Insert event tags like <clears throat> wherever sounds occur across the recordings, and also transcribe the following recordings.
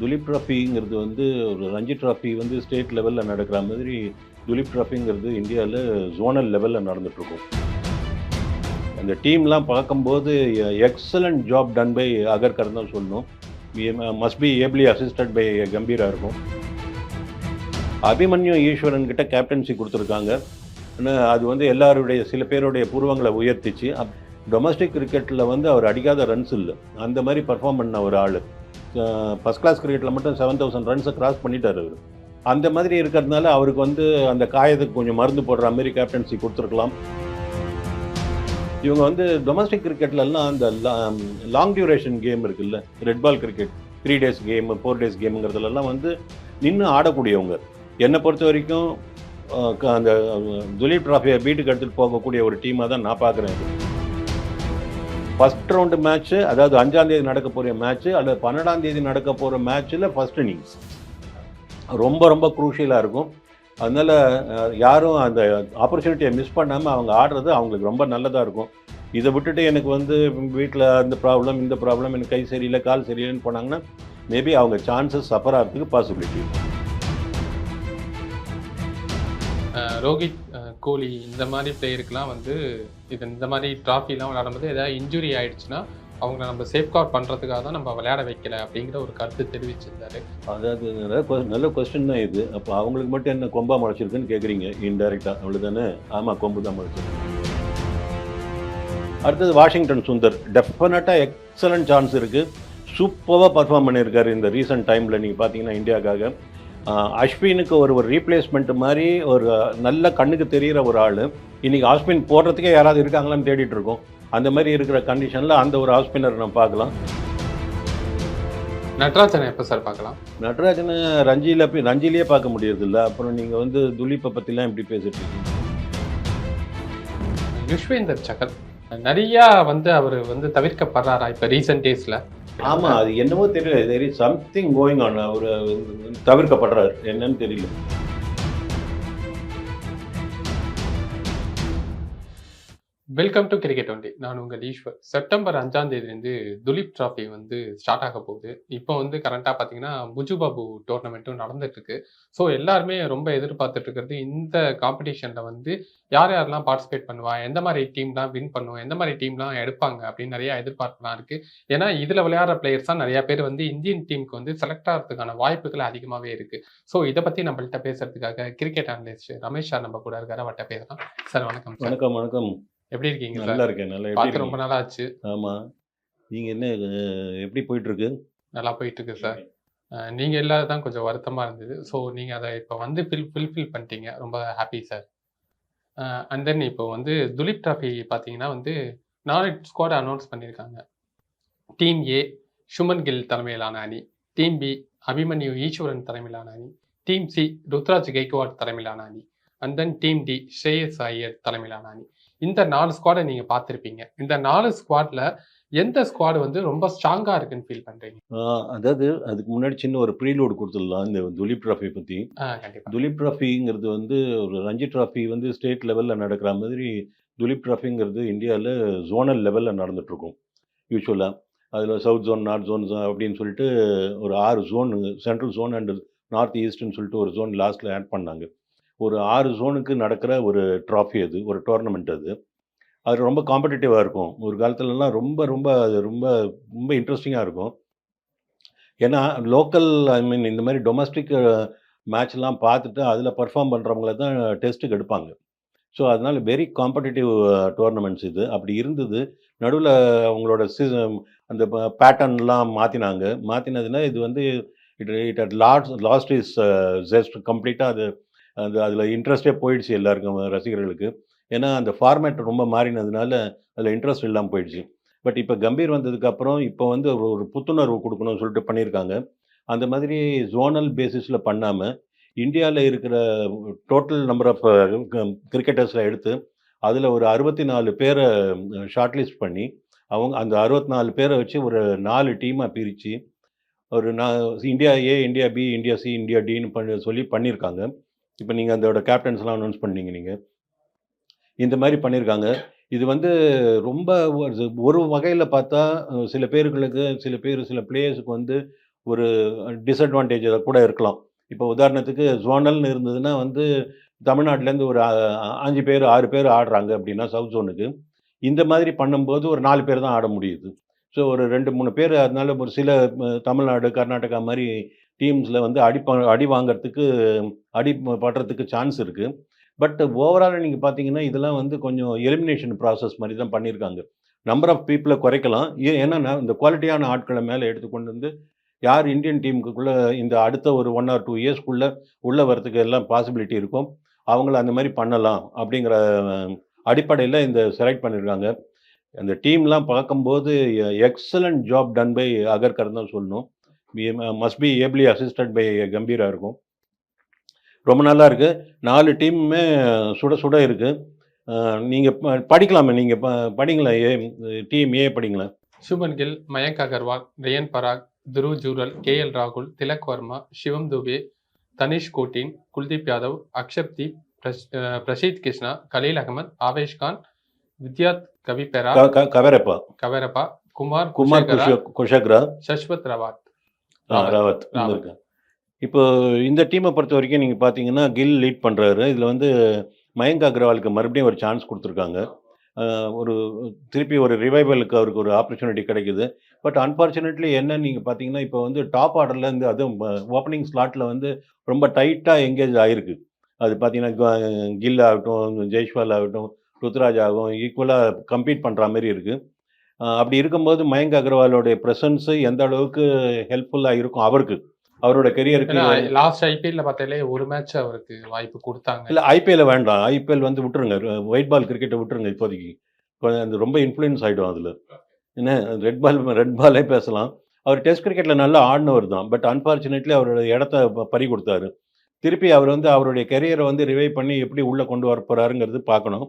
துலீப் ட்ராஃபிங்கிறது வந்து ஒரு ரஞ்சி ட்ராஃபி வந்து ஸ்டேட் லெவலில் நடக்கிற மாதிரி துலீப் ட்ராஃபிங்கிறது இந்தியாவில் ஜோனல் லெவலில் நடந்துகிட்ருக்கும் அந்த டீம்லாம் பார்க்கும்போது excellent job done by Agarkar தான் சொல்லணும். Must be ably assisted by கம்பீராக இருக்கும். அபிமன்யு ஈஸ்வரன் கிட்ட கேப்டன்சி கொடுத்துருக்காங்க. ஆனால் அது வந்து எல்லாருடைய சில பேருடைய பூர்வங்களை உயர்த்திச்சு. டொமஸ்டிக் கிரிக்கெட்டில் வந்து அவர் அடிக்காத ரன்ஸ் இல்லை. அந்த மாதிரி பர்ஃபார்ம் பண்ண ஒரு ஆள். ஃபஸ்ட் கிளாஸ் கிரிக்கெட்டில் மட்டும் செவன் தௌசண்ட் ரன்ஸை கிராஸ் பண்ணிட்டார் அவர். அந்த மாதிரி இருக்கிறதுனால அவருக்கு வந்து அந்த காயத்துக்கு கொஞ்சம் மருந்து போடுற மாதிரி கேப்டன்சி கொடுத்துருக்கலாம். இவங்க வந்து டொமஸ்டிக் கிரிக்கெட்லலாம் அந்த லாங் டியூரேஷன் கேம் இருக்குல்ல red ball cricket three days game four days கேமுங்கிறதுலலாம் வந்து நின்று ஆடக்கூடியவங்க. என்னை பொறுத்த வரைக்கும் க- அந்த துலீப் ட்ராஃபியை வீட்டுக்கு எடுத்துகிட்டு போகக்கூடிய ஒரு டீமாக தான் நான் பார்க்குறேன். ஃபர்ஸ்ட் ரவுண்டு மேட்ச்சு அதாவது அஞ்சாம் தேதி நடக்க போகிற மேட்ச்சு அல்லது பன்னெண்டாம் தேதி நடக்க போகிற மேட்ச்சில் ஃபர்ஸ்ட் இன்னிங்ஸ் ரொம்ப ரொம்ப குரூஷியலாக இருக்கும். அதனால் யாரும் அந்த ஆப்பர்ச்சுனிட்டியை மிஸ் பண்ணாமல் அவங்க ஆடுறது அவங்களுக்கு ரொம்ப நல்லதாக இருக்கும். இதை விட்டுட்டு எனக்கு வந்து வீட்டில் அந்த ப்ராப்ளம் இந்த ப்ராப்ளம் எனக்கு கை சரியில்லை கால் சரியில்லைன்னு போனாங்கன்னா மேபி அவங்க சான்சஸ் சஃபர் ஆகிறதுக்கு பாசிபிலிட்டி ரோஹித் கோலி இந்த மாதிரி பிளேயருக்கெலாம் வந்து இது இந்த மாதிரி ட்ராஃபிலாம் விளையாடும்போது ஏதாவது இன்ஜுரி ஆயிடுச்சுன்னா அவங்கள நம்ம சேஃப்கார் பண்ணுறதுக்காக தான் நம்ம விளையாட வைக்கல அப்படிங்கிற ஒரு கருத்து தெரிவிச்சிருந்தாரு. அதாவது நல்ல நல்ல கொஸ்டின் தான் இது. அப்போ அவங்களுக்கு மட்டும் என்ன கொம்பா முளைச்சிருக்குன்னு கேட்குறீங்க இன்டெரக்டாக அவ்வளோதானே ஆமாம் கொம்பு தான் முளைச்சிருக்கு. அடுத்தது வாஷிங்டன் சுந்தர். டெஃபினட்டாக எக்ஸலண்ட் சான்ஸ் இருக்குது சூப்பராக பர்ஃபார்ம் பண்ணியிருக்காரு இந்த ரீசெண்ட் டைமில் நீங்கள் பார்த்தீங்கன்னா இந்தியாவுக்காக. அஸ்வினுக்கு ஒரு ஒரு ரீப்ளேஸ்மெண்ட் மாதிரி ஒரு நல்ல கண்ணுக்கு தெரிகிற ஒரு ஆள். இன்னைக்கு ஆஸ்பின் போடுறதுக்கே யாராவது இருக்காங்களான்னு தேடிட்டு இருக்கோம். அந்த மாதிரி இருக்கிற கண்டிஷனில் அந்த ஒரு ஆஸ்பின்னர் நம்ம பார்க்கலாம். நட்ராஜனை எப்போ சார் பார்க்கலாம்? நடராஜனை ரஞ்சியில் ரஞ்சிலேயே பார்க்க முடியறதில்ல. அப்புறம் நீங்கள் வந்து துலீப்பை பற்றிலாம் எப்படி பேசிட்டு இருக்கீங்க? யுஷ்வேந்தர் சகர். நிறையா வந்து அவர் வந்து தவிர்க்கப்படுறாரா இப்போ ரீசெண்ட் டேஸில் ஆமாம் அது என்னவோ தெரியல. தெரி சம்திங் கோயிங் ஆன் அவர் தவிர்க்கப்படுறாரு. என்னன்னு தெரியல. வெல்கம் டு கிரிக்கெட் ஒன்டி நான் உங்கள் ஈஸ்வர். செப்டம்பர் அஞ்சாம் தேதியிலேருந்து துலீப் டிராஃபி வந்து ஸ்டார்ட் ஆக போகுது. இப்போ வந்து கரண்டாக பார்த்தீங்கன்னா முஜுபாபு டோர்னமெண்ட்டும் நடந்துட்டு இருக்கு ஸோ எல்லாருமே ரொம்ப எதிர்பார்த்துட்டு இருக்கிறது இந்த காம்படிஷனில் வந்து யார் யாரெல்லாம் பார்ட்டிசிபேட் பண்ணுவா எந்த மாதிரி டீம்லாம் வின் பண்ணுவோம் எந்த மாதிரி டீம்லாம் எடுப்பாங்க அப்படின்னு நிறைய எதிர்பார்ப்புலாம் இருக்கு. ஏன்னா இதில் விளையாடுற பிளேயர்ஸ் தான் நிறைய பேர் வந்து இந்தியன் டீமுக்கு வந்து செலக்ட் ஆகிறதுக்கான வாய்ப்புகள் அதிகமாகவே இருக்கு. ஸோ இதை பற்றி நம்மள்ட்ட பேசுறதுக்காக கிரிக்கெட் அனலிஸ்ட் ரமேஷ் சார் நம்ம கூட இருக்காரு. அவர்கிட்ட பேசலாம். சார் வணக்கம் வணக்கம் வணக்கம். எப்படி இருக்கீங்க நல்லா இருக்கேன் நல்லா எப்படி பார்த்து ரொம்ப? நாள் ஆச்சு ஆமா. நீங்கள் என்ன எப்படி போயிட்டு இருக்கு நல்லா போயிட்டு இருக்கு சார். நீங்க இல்லாத தான் கொஞ்சம் வருத்தமா இருந்தது. ஸோ நீங்க அதை இப்போ வந்து ஃபில் ஃபில்ஃபில் பண்ணிட்டீங்க. ரொம்ப ஹாப்பி சார். அண்ட் தென் இப்போ வந்து துலீப் டிராஃபி பார்த்தீங்கன்னா வந்து நாலு ஸ்குவாட் அனௌன்ஸ் பண்ணியிருக்காங்க. டீம் ஏ சுமன் கில் தலைமையிலான அணி. டீம் பி அபிமன்யு ஈஸ்வரன் தலைமையிலான அணி. டீம் சி ருத்ராஜ் கெய்க்வாட் தலைமையிலான அணி. And then team D Shreyas Iyer தலைமையிலான அணி. இந்த நாலு ஸ்குவாடை நீங்க பார்த்துருப்பீங்க. இந்த நாலு ஸ்குவாட்ல எந்த ஸ்குவாட் வந்து ரொம்ப ஸ்ட்ராங்கா இருக்குன்னு ஃபீல் பண்றீங்க? அதாவது அதுக்கு முன்னாடி சின்ன ஒரு ப்ரீலோடு கொடுத்துடலாம். இந்த துலீப் ட்ராஃபி கண்டிப்பா. துலீப் ட்ராஃபிங்கிறது வந்து ஒரு ரஞ்சி ட்ராஃபி வந்து ஸ்டேட் லெவலில் நடக்கிற மாதிரி துலீப் ட்ராஃபிங்கிறது இந்தியாவில் ஜோனல் லெவலில் நடந்துட்டுருக்கும். யூஸ்வலாக அதில் சவுத் ஜோன் நார்த் ஜோன் அப்படின்னு சொல்லிட்டு ஒரு ஆறு zone central zone and north ஈஸ்ட்னு சொல்லிட்டு ஒரு ஜோன் லாஸ்ட்டில் ஆட் பண்ணாங்க. ஒரு ஆறு ஜோனுக்கு நடக்கிற ஒரு ட்ராஃபி அது ஒரு டோர்னமெண்ட் அது. அது ரொம்ப காம்படிட்டிவாக இருக்கும். ஒரு காலத்துலலாம் ரொம்ப ரொம்ப அது ரொம்ப ரொம்ப இன்ட்ரெஸ்டிங்காக இருக்கும். ஏன்னா லோக்கல் ஐ மீன் இந்த மாதிரி டொமஸ்டிக் மேட்ச்லாம் பார்த்துட்டு அதில் பர்ஃபார்ம் பண்ணுறவங்கள தான் டெஸ்ட்டுக்கு எடுப்பாங்க. ஸோ அதனால் வெரி காம்படிட்டிவ் டோர்னமெண்ட்ஸ் இது. அப்படி இருந்தது. நடுவில் அவங்களோட சீசன் அந்த பேட்டர்ன்லாம் மாற்றினாங்க மாற்றினதுன்னா இது வந்து it it at last last is just கம்ப்ளீட்டாக அது அது அதில் இன்ட்ரெஸ்டே போயிடுச்சு எல்லாருக்கும் ரசிகர்களுக்கு. ஏன்னா அந்த ஃபார்மேட் ரொம்ப மாறினதுனால அதில் இன்ட்ரெஸ்ட் இல்லாமல் போயிடுச்சு. பட் இப்போ கம்பீர் வந்ததுக்கப்புறம் இப்போ வந்து ஒரு ஒரு புத்துணர்வு கொடுக்கணும்னு சொல்லிட்டு பண்ணியிருக்காங்க. அந்த மாதிரி ஜோனல் பேசிஸில் பண்ணாமல் இந்தியாவில் இருக்கிற டோட்டல் நம்பர் ஆஃப் கிரிக்கெட்டர்ஸில் எடுத்து அதில் ஒரு அறுபத்தி நாலு பேரை ஷார்ட் லிஸ்ட் பண்ணி அவங்க அந்த அறுபத்தி நாலு பேரை வச்சு ஒரு நாலு டீமாக பிரித்து ஒரு நான் India A India B India C India டின்னு பண்ணி சொல்லி பண்ணியிருக்காங்க. இப்போ நீங்கள் அதோட கேப்டன்ஸ்லாம் அனௌன்ஸ் பண்ணீங்க நீங்கள் இந்த மாதிரி பண்ணியிருக்காங்க இது வந்து ரொம்ப ஒரு- ஒரு வகையில் பார்த்தா சில பேர்களுக்கு சில பேர் சில பிளேயர்ஸுக்கு வந்து ஒரு டிஸ்அட்வான்டேஜ் கூட இருக்கலாம். இப்போ உதாரணத்துக்கு ஜோனல்னு இருந்ததுன்னா வந்து தமிழ்நாட்டிலேருந்து ஒரு அஞ்சு பேர் ஆறு பேர் ஆடுறாங்க அப்படின்னா சவுத் ஜோனுக்கு இந்த மாதிரி பண்ணும்போது ஒரு நாலு பேர் தான் ஆட முடியுது. ஸோ ஒரு ரெண்டு மூணு பேர் அதனால ஒரு சில தமிழ்நாடு கர்நாடகா மாதிரி டீம்ஸில் வந்து அடி அடி வாங்குறதுக்கு அடி படுறதுக்கு சான்ஸ் இருக்குது பட் ஓவரால் நீங்கள் பார்த்தீங்கன்னா இதெல்லாம் வந்து கொஞ்சம் எலிமினேஷன் ப்ராசஸ் மாதிரி தான் பண்ணியிருக்காங்க நம்பர் ஆஃப் பீப்புளை குறைக்கலாம். ஏன்னா இந்த குவாலிட்டியான ஆட்களை மேலே எடுத்துக்கொண்டு வந்து யார் இந்தியன் டீமுக்குள்ளே இந்த அடுத்த ஒரு ஒன் ஆர் டூ இயர்ஸ்க்குள்ளே உள்ளே வரதுக்கு எல்லாம் பாசிபிலிட்டி இருக்கும். அவங்கள அந்த மாதிரி பண்ணலாம் அப்படிங்கிற அடிப்படையில் இந்த செலக்ட் பண்ணியிருக்காங்க அந்த டீம்லாம் பார்க்கும்போது excellent job done by Agarkar தான் சொல்லணும். Must be ably assisted by கம்பீரா இருக்கும். ரொம்ப நல்லா இருக்கு. நாலு டீமுமே சுட சுட இருக்கு. நீங்கள் படிக்கலாமே. நீங்கள் படிங்களேன். ஏ டீம் ஏ படிங்களேன். சுமன் கில் மயங்க் அகர்வால் ரியன் பராக் துருவ் ஜூரல் கே எல் ராகுல் திலக் வர்மா சிவம் துபே தனிஷ் கோட்டின் குல்தீப் யாதவ் அக்ஷப் தீப் பிரசீத் கிருஷ்ணா கலீல் அகமது ஆவேஷ் கான் வித்யாத் கவிபெரா கவரப்பா கவரப்பா குமார் குமார் குஷேகரா, குஷ குஷக்ரா சஷ்வத் ரவாத் ராவத். இப்போ இந்த டீமை பொறுத்த வரைக்கும் நீங்கள் பார்த்தீங்கன்னா கில் லீட் பண்ணுறாரு இதில் வந்து மயங்க் அக்ரவாலுக்கு மறுபடியும் ஒரு சான்ஸ் கொடுத்துருக்காங்க. ஒரு திருப்பி ஒரு ரிவைவலுக்கு அவருக்கு ஒரு ஆப்பர்ச்சுனிட்டி கிடைக்குது. பட் அன்ஃபார்ச்சுனேட்லி என்ன நீங்கள் பார்த்தீங்கன்னா இப்போ வந்து டாப் ஆர்டர்லேருந்து அதுவும் ஓப்பனிங் ஸ்லாட்டில் வந்து ரொம்ப டைட்டாக எங்கேஜ் ஆகிருக்கு அது பார்த்தீங்கன்னா கில் ஆகட்டும் ஜெய்ஷ்வால் ஆகட்டும் ருத்ராஜ் ஆகும் ஈக்குவலாக கம்பீட் பண்ணுற மாதிரி இருக்குது அப்படி இருக்கும்போது மயங்க் அகர்வாலோடைய ப்ரெசன்ஸு எந்த அளவுக்கு ஹெல்ப்ஃபுல்லாக இருக்கும் அவருக்கு? அவரோட கெரியருக்கு லாஸ்ட் ஐபிஎல்ல பார்த்தாலே ஒரு மேட்ச் அவருக்கு வாய்ப்பு கொடுத்தாங்க. இல்லை ஐபிஎல் வேண்டாம். ஐபிஎல் வந்து விட்டுருங்க. ஒயிட் பால் கிரிக்கெட்டை விட்டுருங்க இப்போதைக்கு. அது ரொம்ப இன்ஃப்ளூயன்ஸ் ஆகிடும் அதில். என்ன ரெட் பால் ரெட் பாலே பேசலாம். அவர் டெஸ்ட் கிரிக்கெட்டில் நல்லா ஆடினவர் தான். பட் அன்ஃபார்ச்சுனேட்லி அவரோட இடத்த பறி கொடுத்தாரு. திருப்பி அவர் வந்து அவருடைய கெரியரை வந்து ரிவைவ் பண்ணி எப்படி உள்ளே கொண்டு வர போகிறாருங்கிறது பார்க்கணும்.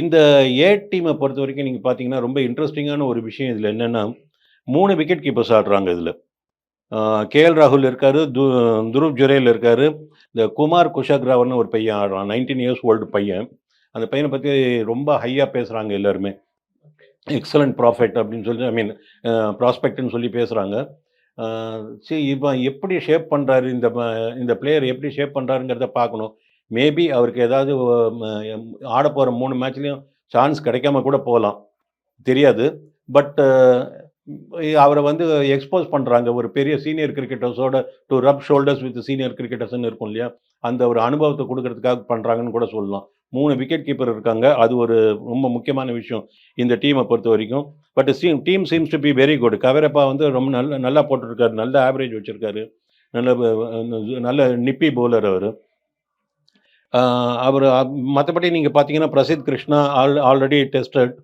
இந்த ஏ டீமை பொறுத்த வரைக்கும் நீங்கள் பார்த்தீங்கன்னா ரொம்ப இன்ட்ரெஸ்டிங்கான ஒரு விஷயம் இதில் என்னென்னா மூணு விக்கெட் கீப்பர்ஸ் ஆடுறாங்க இதில். கேஎல் ராகுல் இருக்கார் து துருவ் ஜுரேல் இருக்கார் இந்த குமார் குஷாக்ராவர்னு ஒரு பையன் ஆடுறான் நைன்டீன் இயர்ஸ் ஓல்டு பையன். அந்த பையனை பற்றி ரொம்ப ஹையாக பேசுகிறாங்க எல்லாருமே. எக்ஸலண்ட் ப்ராஃபிட் அப்படின்னு சொல்லி ஐ மீன் ப்ராஸ்பெக்ட்னு சொல்லி பேசுகிறாங்க சரி இவன் எப்படி ஷேப் பண்ணுறாரு இந்த இந்த பிளேயர் எப்படி ஷேப் பண்ணுறாருங்கிறத பார்க்கணும். மேபி அவருக்கு ஏதாவது ஆட போகிற மூணு மேட்ச்லேயும் சான்ஸ் கிடைக்காம கூட போகலாம். தெரியாது. பட் அவரை வந்து எக்ஸ்போஸ் பண்ணுறாங்க ஒரு பெரிய senior கிரிக்கெட்டர்ஸோட to rub shoulders with senior கிரிக்கெட்டர்ஸ்னு இருக்கும் இல்லையா? அந்த ஒரு அனுபவத்தை கொடுக்கறதுக்காக பண்ணுறாங்கன்னு கூட சொல்லலாம். மூணு விக்கெட் கீப்பர் இருக்காங்க. அது ஒரு ரொம்ப முக்கியமான விஷயம் இந்த டீமை பொறுத்த வரைக்கும். But seem team seems to be very good Kaverappa வந்து ரொம்ப நல்ல நல்லா போட்டிருக்காரு. நல்ல ஆவரேஜ் வச்சுருக்காரு. நல்ல நல்ல நிப்பி பவுலர் அவர். அவர் மற்றபடி நீங்கள் பார்த்தீங்கன்னா Prasidh Krishna all already tested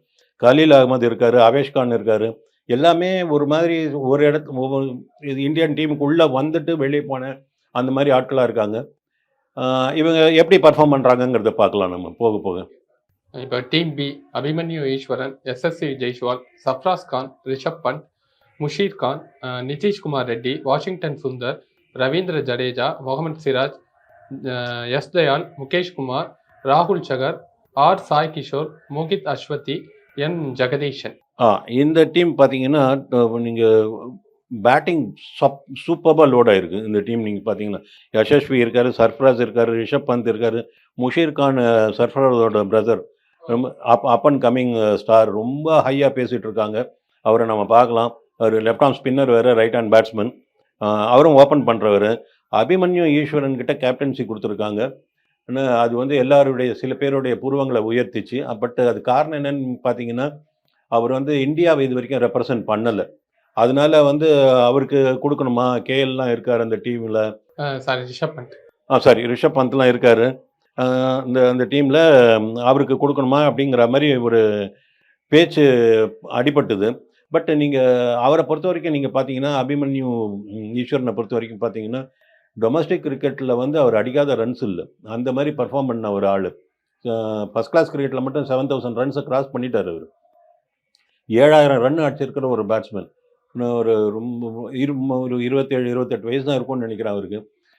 Khaleel Ahmed இருக்கார் அவேஷ் கான் இருக்கார். எல்லாமே ஒரு மாதிரி ஒரு இடத்து ஒவ்வொரு இது இந்தியன் டீமுக்குள்ளே வந்துட்டு வெளியே போன அந்த மாதிரி ஆட்களாக இருக்காங்க. இவங்க எப்படி பர்ஃபார்ம் பண்ணுறாங்கங்கிறத பார்க்கலாம் நம்ம போக போக. இப்போ team B Abhimanyu Easwaran SSC Jaiswal Sarfaraz Khan Rishabh Pant Musheer Khan Nitish Kumar Reddy Washington Sundar Ravindra Jadeja Mohammed Siraj எஸ் தயால் முகேஷ் குமார் ராகுல் சகர் ஆர் சாய் கிஷோர் மோகித் அஸ்வதி என் ஜெகதீஷன். ஆ இந்த டீம் பார்த்தீங்கன்னா நீங்கள் பேட்டிங் சப் சூப்பராக லோடாக இருக்குது இந்த டீம் நீங்கள் பார்த்தீங்கன்னா யசஸ்வி இருக்கார் சர்ஃப்ராஸ் இருக்கார் ரிஷப் பந்த் இருக்கார் முஷீர் கான் சர்ஃப்ராஸோட பிரதர் ரொம்ப up up and coming star ரொம்ப ஹையாக பேசிகிட்டு இருக்காங்க அவரை நம்ம பார்க்கலாம் அவர் லெஃப்ட் ஆர்ம் ஸ்பின்னர் வேறு ரைட் ஹேண்ட் பேட்ஸ்மேன். அவரும் ஓப்பன் பண்ணுறவர் அபிமன்யு ஈஸ்வரன் கிட்ட கேப்டன்சி கொடுத்துருக்காங்க அது வந்து எல்லாருடைய சில பேருடைய பூர்வங்களை உயர்த்திச்சு. பட் அது காரணம் என்னன்னு பார்த்தீங்கன்னா அவர் வந்து இந்தியாவை இது வரைக்கும் ரெப்ரசன்ட் பண்ணலை. அதனால வந்து அவருக்கு கொடுக்கணுமா? கேஎல்லாம் இருக்கார் அந்த டீமில் சாரி ரிஷப் பண்ட் ஆ சாரி ரிஷப் பந்த்லாம் இருக்கார். இந்த அந்த டீமில் அவருக்கு கொடுக்கணுமா? அப்படிங்கிற மாதிரி ஒரு பேச்சு அடிபட்டுது. பட் நீங்கள் அவரை பொறுத்த வரைக்கும் நீங்கள் பார்த்தீங்கன்னா அபிமன்யு ஈஸ்வரனை பொறுத்த வரைக்கும் பார்த்தீங்கன்னா டொமஸ்டிக் கிரிக்கெட்டில் வந்து அவர் அடிக்காத ரன்ஸ் இல்லை. அந்த மாதிரி பர்ஃபார்ம் பண்ண ஒரு ஆள். ஃபஸ்ட் கிளாஸ் கிரிக்கெட்டில் மட்டும் செவன் தௌசண்ட் ரன்ஸை கிராஸ் பண்ணிட்டார் அவர். ஏழாயிரம் ரன் அடிச்சிருக்கிற ஒரு பேட்ஸ்மேன் இன்னும் ஒரு ரொம்ப இரு ஒரு இருபத்தேழு இருபத்தெட்டு வயசு தான் இருக்கும்னு நினைக்கிறேன் அவருக்கு.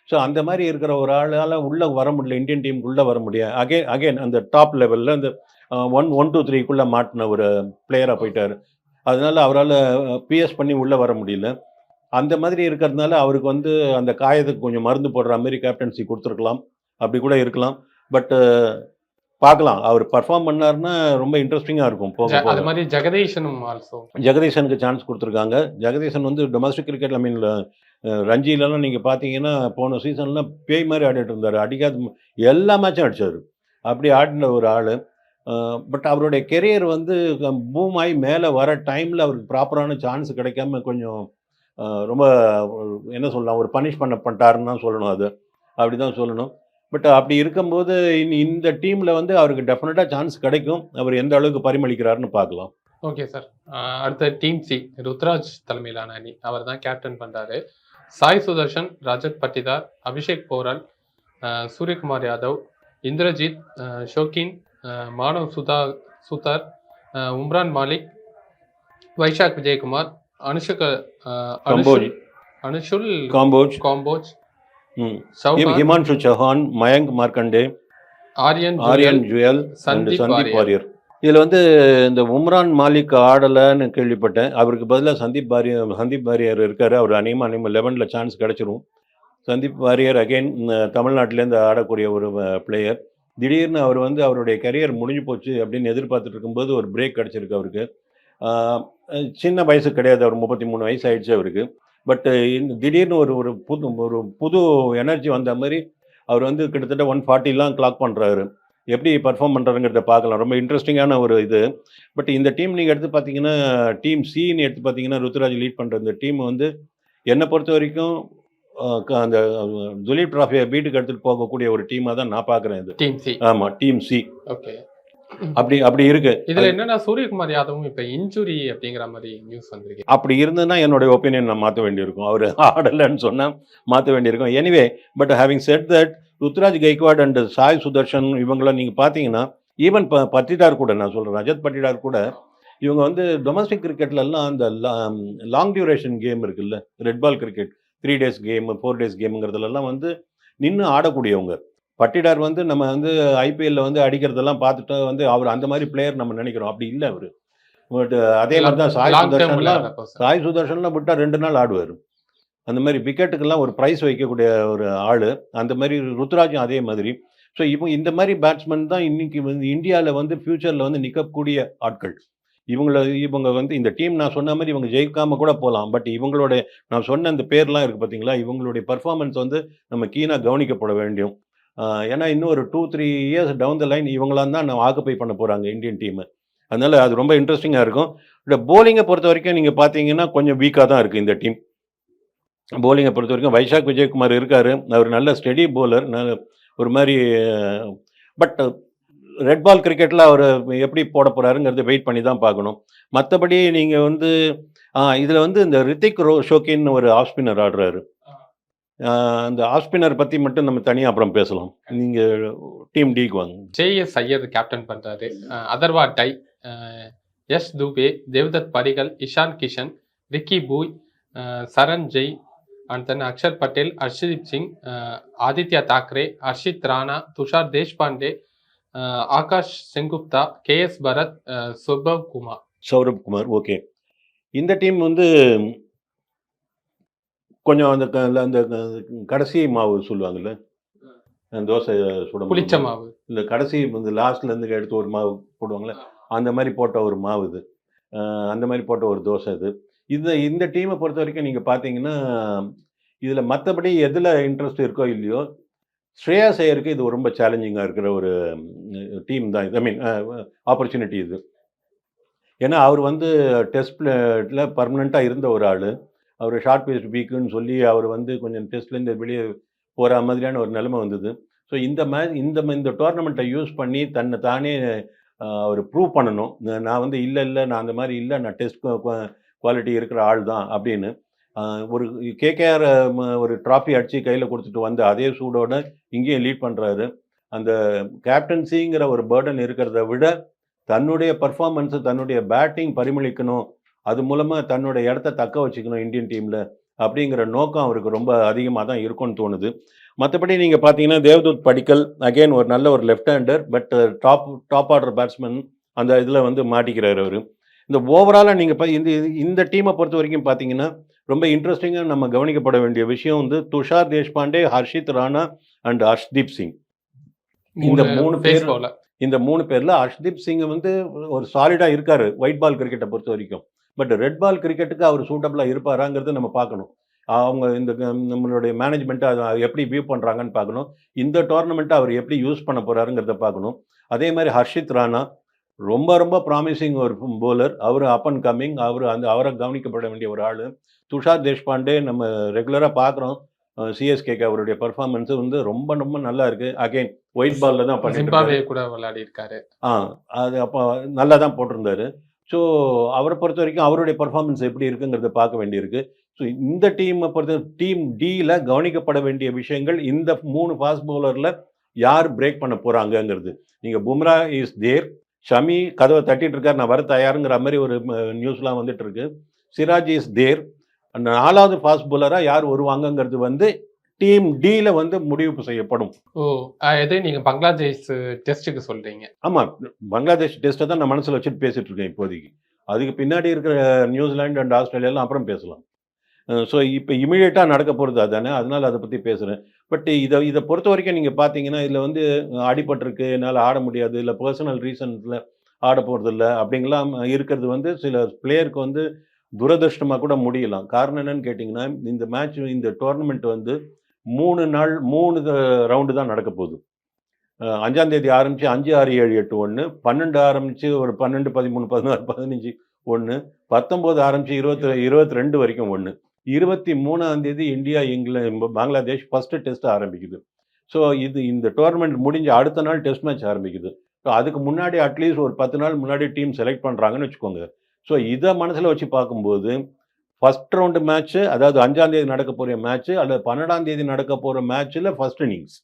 ஸோ அந்த மாதிரி இருக்கிற ஒரு ஆளால் உள்ளே வர முடியல இந்தியன் டீமுக்குள்ளே வர முடியாது அகைன் அகைன் அந்த டாப் லெவலில் அந்த ஒன் ஒன் டூ த்ரீக்குள்ளே மாட்டின ஒரு பிளேயராக போயிட்டார். அதனால் அவரால் பிஎஸ் பண்ணி உள்ளே வர முடியல. அந்த மாதிரி இருக்கிறதுனால அவருக்கு வந்து அந்த காயத்துக்கு கொஞ்சம் மருந்து போடுற மாதிரி கேப்டன்சி கொடுத்துருக்கலாம். அப்படி கூட இருக்கலாம். பட் பார்க்கலாம். அவர் பர்ஃபார்ம் பண்ணாருன்னா ரொம்ப இன்ட்ரெஸ்டிங்காக இருக்கும் போக அது மாதிரி ஜெகதீஷனும் ஆல்சோ ஜெகதீசனுக்கு சான்ஸ் கொடுத்துருக்காங்க. ஜெகதீசன் வந்து டொமஸ்டிக் கிரிக்கெட் ஐ மீன் ரஞ்சிலலாம் நீங்கள் பார்த்தீங்கன்னா போன சீசன்லாம் பேய் மாதிரி ஆடிட்டு இருந்தார். அடிக்காத எல்லா மேட்சும் அடிச்சார். அப்படி ஆடின ஒரு ஆள். பட் அவருடைய கெரியர் வந்து பூம் ஆகி மேலே வர டைமில் அவருக்கு ப்ராப்பரான சான்ஸ் கிடைக்காம கொஞ்சம் ரொம்ப என்ன சொல்லலாம் ஒரு பனிஷ் பண்ண பண்ணிட்டாருன்னு தான் சொல்லணும் அது. அப்படி தான் சொல்லணும். பட் அப்படி இருக்கும்போது இனி இந்த டீமில் வந்து அவருக்கு டெஃபினட்டாக சான்ஸ் கிடைக்கும். அவர் எந்த அளவுக்கு பரிமளிக்கிறாருன்னு பார்க்கலாம். ஓகே சார் அடுத்த டீம் சி ருத்ராஜ் தலைமையிலான அணி. அவர் தான் கேப்டன் பண்ணுறாரு சாய் சுதர்ஷன் ரஜத் பட்டிதார் அபிஷேக் போரல் சூரியகுமார் யாதவ் இந்திரஜித் ஷோகின் அஹ், சுதா சுதார் உம்ரான் மாலிக் வைஷாக் விஜயகுமார் அனுஷுக கம்போஜ். அனுஷுல் காம்போஜ். காம்போஜ். ம். ஹிமான்ஷு சௌஹான் மயங்க் மார்க்கண்டே. ஆரியன் ஆரியன் ஜுவல் சந்தீப் வாரியர். இதில் வந்து இந்த உம்ரான் மாலிக் ஆடலைன்னு கேள்விப்பட்டேன். அவருக்கு பதிலாக சந்தீப் வாரியர் சந்தீப் வாரியர் இருக்காரு. அவர் அநேகமாக அநேகமாக லெவனில் சான்ஸ் கிடைச்சிரும். சந்தீப் வாரியர் அகைன் தமிழ்நாட்டிலேருந்து ஆடக்கூடிய ஒரு பிளேயர் திடீர்னு அவர் வந்து அவருடைய கரியர் முடிஞ்சு போச்சு அப்படின்னு எதிர்பார்த்துட்டு இருக்கும்போது ஒரு பிரேக் கிடச்சிருக்கு அவருக்கு. சின்ன வயசு கிடையாது. அவர் முப்பத்தி மூணு வயசு ஆயிடுச்சு அவருக்கு பட் திடீர்னு ஒரு ஒரு புது ஒரு புது எனர்ஜி வந்த மாதிரி அவர் வந்து கிட்டத்தட்ட ஒன் ஃபார்ட்டிலாம் கிளாக் பண்ணுறாரு எப்படி பர்ஃபார்ம் பண்ணுறாருங்கிறத பார்க்கலாம். ரொம்ப இன்ட்ரெஸ்டிங்கான ஒரு இது. பட் இந்த டீம் நீங்கள் எடுத்து பார்த்தீங்கன்னா டீம் சின்னு எடுத்து பார்த்தீங்கன்னா ருத்ராஜ் லீட் பண்ணுற இந்த டீம் வந்து என்னை பொறுத்த வரைக்கும் அந்த துலீப் ட்ராஃபியை வீட்டுக்கு எடுத்துகிட்டு போகக்கூடிய ஒரு டீமாக தான் நான் பார்க்குறேன் இது. டீம் சி ஆமாம் டீம் சி ஓகே அப்படி அப்படி இருக்கு. இதுல என்னன்னா சூரியகுமார் யாதவும் இப்ப இன்ஜுரி அப்படிங்கிற மாதிரி நியூஸ் வந்திருக்கு. அப்படி இருந்ததுன்னா என்னுடைய ஒப்பீனியன் நான் மாற்ற வேண்டியிருக்கும். அவர் ஆடலைன்னு சொன்னால் மாற்ற வேண்டியிருக்கும். Anyway but having said that Ruturaj Gaikwad and Sai Sudharsan இவங்களாம் நீங்கள் பார்த்தீங்கன்னா ஈவன் ப பட்டிடார் கூட நான் சொல்கிறேன் ரஜத் பட்டிடார் கூட இவங்க வந்து டொமஸ்டிக் கிரிக்கெட்லலாம் அந்த லாங் டியூரேஷன் கேம் இருக்குல்ல red ball cricket three days game four days கேமுங்கிறதுலலாம் வந்து நின்று ஆடக்கூடியவங்க. பட்டிடார் வந்து நம்ம வந்து ஐபிஎல்ல வந்து அடிக்கிறதெல்லாம் பார்த்துட்டு வந்து அவர் அந்த மாதிரி பிளேயர் நம்ம நினைக்கிறோம். அப்படி இல்லை அவர். பட் அதே மாதிரி தான் சாய் சுதர்ஷன்லாம். சாய் சுதர்ஷன்லாம் விட்டால் ரெண்டு நாள் ஆடுவார். அந்த மாதிரி விக்கெட்டுக்கெல்லாம் ஒரு ப்ரைஸ் வைக்கக்கூடிய ஒரு ஆள். அந்த மாதிரி ருத்ராஜும் அதே மாதிரி. ஸோ இவங்க இந்த மாதிரி பேட்ஸ்மேன் தான் இன்னைக்கு வந்து இந்தியாவில் வந்து ஃப்யூச்சரில் வந்து நிற்கக்கூடிய ஆட்கள். இவங்கள இவங்க வந்து இந்த டீம் நான் சொன்ன மாதிரி இவங்க ஜெயிக்காம கூட போகலாம் பட் இவங்களோட நான் சொன்ன அந்த பேர்லாம் இருக்குது பார்த்தீங்களா இவங்களுடைய பர்ஃபார்மன்ஸ் வந்து நம்ம கீனாக கவனிக்கப்பட வேண்டும் ஏன்னா இன்னும் ஒரு two three years down the line இவங்களாம் தான் நான் ஆக்குப்பை பண்ண போகிறாங்க இந்தியன் டீமு அதனால் அது ரொம்ப இன்ட்ரெஸ்டிங்காக இருக்கும். இந்த போலிங்கை பொறுத்த வரைக்கும் நீங்கள் பார்த்தீங்கன்னா கொஞ்சம் வீக்காக தான் இருக்குது இந்த டீம் போலிங்கை பொறுத்த வரைக்கும் வைசாக் விஜயகுமார் இருக்கார். அவர் நல்ல ஸ்டெடி போலர் ஒரு மாதிரி பட் ரெட் பால் கிரிக்கெட்டில் அவர் எப்படி போட போகிறாருங்கிறத வெயிட் பண்ணி தான் பார்க்கணும். மற்றபடி நீங்கள் வந்து இதில் வந்து இந்த ரித்திக் ரோ ஷோக்கின்னு ஒரு ஆஃப் ஸ்பின்னர் ஆடுறாரு. அந்த ஆஃப் ஸ்பின்னர் பற்றி மட்டும் நம்ம தனியாக அப்புறம் பேசலாம். நீங்கள் டீம் டிக்கு வாங்க. ஜேஎஸ் ஐயர் கேப்டன் பண்றாரு. Uh Atharva Taide S Dube Devdutt Padikkal Ishan Kishan Ricky Bhui Saransh Jain and then Axar Patel Arshdeep Singh Aditya Thackeray Harshit Rana Tushar Deshpande Akash Sengupta K S Bharat சுபவ் Kumar. Saurabh Kumar okay. இந்த team வந்து கொஞ்சம் அந்த அந்த கடைசி மாவு சொல்லுவாங்கல்ல? தோசை சுட புளிச்ச மாவு. இந்த கடைசி இந்த லாஸ்ட்ல இருந்து எடுத்து ஒரு மாவு போடுவாங்கல்ல? அந்த மாதிரி போட்ட ஒரு மாவு இது. அந்த மாதிரி போட்ட ஒரு தோசை இது. இது இந்த டீமை பொறுத்த வரைக்கும் நீங்கள் பார்த்தீங்கன்னா இதில் மற்றபடி எதில் இன்ட்ரெஸ்ட் இருக்கோ இல்லையோ ஸ்ரேயா ஐயருக்கு இது ரொம்ப சேலஞ்சிங்காக இருக்கிற ஒரு டீம் தான் இது. ஐ மீன் ஆப்பர்ச்சுனிட்டி இது. ஏன்னா அவர் வந்து டெஸ்ட் பிளேட்டில் பர்மனெண்ட்டாக இருந்த ஒரு ஆள். அவர் ஷார்ட் பேஸ்ட் பீக்குன்னு சொல்லி அவர் வந்து கொஞ்சம் டெஸ்ட்லேருந்து வெளியே போகிற மாதிரியான ஒரு நிலைமை வந்தது. ஸோ இந்த மே இந்த இந்த டோர்னமெண்ட்டை யூஸ் பண்ணி தன்னை தானே அவர் ப்ரூவ் பண்ணணும். நான் வந்து இல்லை இல்லை நான் அந்த மாதிரி இல்லை நான் டெஸ்ட் குவாலிட்டி இருக்கிற ஆள் தான் அப்படின்னு ஒரு கேகேஆர் ஒரு ட்ராஃபி அடித்து கையில் கொடுத்துட்டு வந்து அதே சூடோட இங்கேயும் லீட் பண்ணுறாரு அந்த கேப்டன்சிங்கிற ஒரு பேர்டன் இருக்கிறத விட தன்னுடைய பர்ஃபார்மன்ஸு தன்னுடைய பேட்டிங் பரிமளிக்கணும் அது மூலமாக தன்னோட இடத்த தக்க வச்சுக்கணும் இந்தியன் டீமில் அப்படிங்கிற நோக்கம் அவருக்கு ரொம்ப அதிகமாக தான் இருக்கும்னு தோணுது. மற்றபடி நீங்கள் பார்த்தீங்கன்னா தேவ்தூத் படிக்கல் அகைன் ஒரு நல்ல ஒரு left hander but top top order batsman அந்த இதில் வந்து மாட்டிக்கிறார் அவர். இந்த ஓவராலாக நீங்கள் இந்த இந்த டீமை பொறுத்த வரைக்கும் பார்த்தீங்கன்னா ரொம்ப இன்ட்ரெஸ்டிங்காக நம்ம கவனிக்கப்பட வேண்டிய விஷயம் வந்து துஷார் தேஷ்பாண்டே ஹர்ஷித் ராணா அண்ட் ஹர்ஷ்தீப் சிங். இந்த மூணு பேர் இந்த மூணு பேரில் ஹர்ஷ்தீப் சிங் வந்து ஒரு சாலிடாக இருக்காரு ஒயிட் பால் கிரிக்கெட்டை பொறுத்த வரைக்கும். பட் ரெட் பால் கிரிக்கெட்டுக்கு அவர் சூட்டபிளாக இருப்பாராங்கிறது நம்ம பார்க்கணும். அவங்க இந்த நம்மளுடைய மேனேஜ்மெண்ட்டை அதை எப்படி வியூ பண்ணுறாங்கன்னு பார்க்கணும். இந்த டோர்னமெண்ட்டை அவர் எப்படி யூஸ் பண்ண போகிறாருங்கிறத பார்க்கணும். அதே மாதிரி ஹர்ஷித் ராணா ரொம்ப ரொம்ப ப்ராமிசிங் ஒரு போலர் அவர் அப் அண்ட் கம்மிங் அவர் அந்த அவரை கவனிக்கப்பட வேண்டிய ஒரு ஆள். துஷார் தேஷ்பாண்டே நம்ம ரெகுலராக பார்க்குறோம். சிஎஸ்கேக்கு அவருடைய பர்ஃபார்மன்ஸ் வந்து ரொம்ப ரொம்ப நல்லா இருக்கு. அகைன் ஒயிட் பால்ல தான் பண்ணிட்டு கூட விளையாடி இருக்காரு ஆ அது அப்போ நல்லா தான் போட்டிருந்தாரு. ஸோ அவரை பொறுத்த வரைக்கும் அவருடைய பர்ஃபார்மன்ஸ் எப்படி இருக்குங்கிறத பார்க்க வேண்டியிருக்கு. ஸோ இந்த டீமை பொறுத்த டீம் டியில் கவனிக்கப்பட வேண்டிய விஷயங்கள் இந்த மூணு ஃபாஸ்ட் பவுலரில் யார் பிரேக் பண்ண போகிறாங்கங்கிறது நீங்கள் பும்ரா இஸ் தேர் ஷமி கதவை தட்டிட்டு இருக்கார் நான் வர தயாருங்கிற மாதிரி ஒரு நியூஸ்லாம் வந்துட்டு இருக்கு. சிராஜ் இஸ் தேர் நாலாவது ஃபாஸ்ட் பவுலராக யார் வருவாங்கங்கிறது வந்து டீம் டியில் வந்து முடிவு செய்யப்படும். ஓ எது நீங்க பங்களாதேஷ் டெஸ்ட்டுக்கு சொல்றீங்க. ஆமாம் பங்களாதேஷ் டெஸ்ட்டை தான் நான் மனசில் வச்சுட்டு பேசிட்டு இருக்கேன் இப்போதைக்கு. அதுக்கு பின்னாடி இருக்கிற நியூசிலாந்து அண்ட் ஆஸ்திரேலியாலாம் அப்புறம் பேசலாம். ஸோ இப்போ இமீடியட்டாக நடக்க போகிறது அதானே? அதனால அதை பற்றி பேசுகிறேன் பட் இதை இதை பொறுத்த வரைக்கும் நீங்கள் பார்த்தீங்கன்னா இதில் வந்து அடிபட்டிருக்கு என்னால் ஆட முடியாது இல்லை பர்சனல் ரீசன்ஸில் ஆட போகிறது இல்லை அப்படிங்கலாம் இருக்கிறது வந்து சில பிளேயருக்கு வந்து துரதிருஷ்டமாக கூட முடியலாம். காரணம் என்னன்னு கேட்டிங்கன்னா இந்த மேட்ச் இந்த டோர்னமெண்ட் வந்து மூணு நாள் மூணு ரவுண்டு தான் நடக்க போகுது. அஹ் அஞ்சாம் தேதி ஆரம்பிச்சு அஞ்சு ஆறு ஏழு எட்டு ஒன்று பன்னெண்டு ஆரம்பிச்சு ஒரு பன்னெண்டு பதிமூணு பதினாறு பதினஞ்சு ஒன்று பத்தொம்போது ஆரம்பிச்சு இருபத்தி இருபத்தி ரெண்டு வரைக்கும் ஒன்று இருபத்தி மூணாம் தேதி India England Bangladesh first test ஆரம்பிக்குது. ஸோ இது இந்த டோர்னமெண்ட் முடிஞ்ச அடுத்த நாள் டெஸ்ட் மேட்ச் ஆரம்பிக்குது. ஸோ அதுக்கு முன்னாடி அட்லீஸ்ட் ஒரு பத்து நாள் முன்னாடி டீம் செலக்ட் பண்ணுறாங்கன்னு வச்சுக்கோங்க. ஸோ இதை மனசில் வச்சு பார்க்கும்போது ஃபர்ஸ்ட் ரவுண்டு மேட்ச்சு அதாவது அஞ்சாம் தேதி நடக்க போகிற மேட்ச்சு அல்லது பன்னெண்டாம் தேதி நடக்க போகிற மேட்ச்சில் ஃபர்ஸ்ட் இன்னிங்ஸ்